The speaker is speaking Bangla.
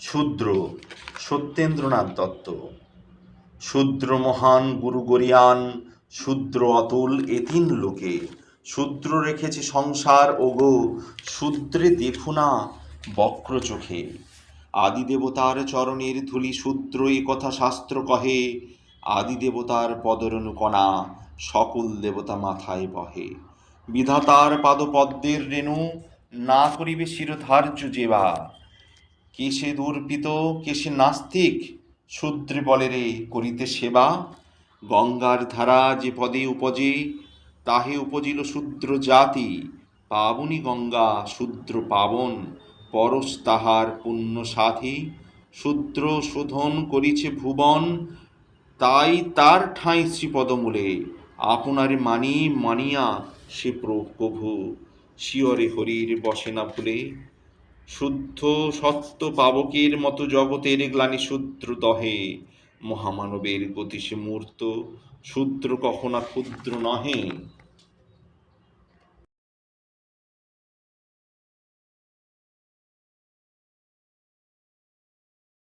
শূদ্র, সত্যেন্দ্রনাথ দত্ত। শূদ্র মহান গুরু গরিয়ান, শূদ্র অতুল এ তিন লোকে। শূদ্র রেখেছে সংসার, ওগো, শূদ্রে দেখু না বক্র চোখে। আদি দেবতার চরণের ধুলি শূদ্র এ কথা শাস্ত্র কহে। আদি দেবতার পদরণু কণা সকল দেবতা মাথায় বহে। বিধাতার পাদপদ্মের রেণু না করিবে শিরধার্য যেবা কেশে দুর্পিত, কেশে নাস্তিক, শূদ্রে বলে রে করিতে সেবা। গঙ্গার ধারা যে পদে উপজে, তাহে উপজিল শূদ্র জাতি। পাবনি গঙ্গা শূদ্র পাবন, পরশ তাহার পুণ্য সাথী শূদ্র শোধন করিছে ভুবন, তাই তার ঠাঁই শ্রীপদমূলে। আপনার মানি মানিয়া সে প্রভু, শিয়রে হরির বসে না ভুলে শুদ্ধ সত্য পাবকের মতো জগতের গ্লানি শূদ্র দহে। মহামানবের গতি সে মূর্ত, শূদ্র কখনা ক্ষুদ্র নহে।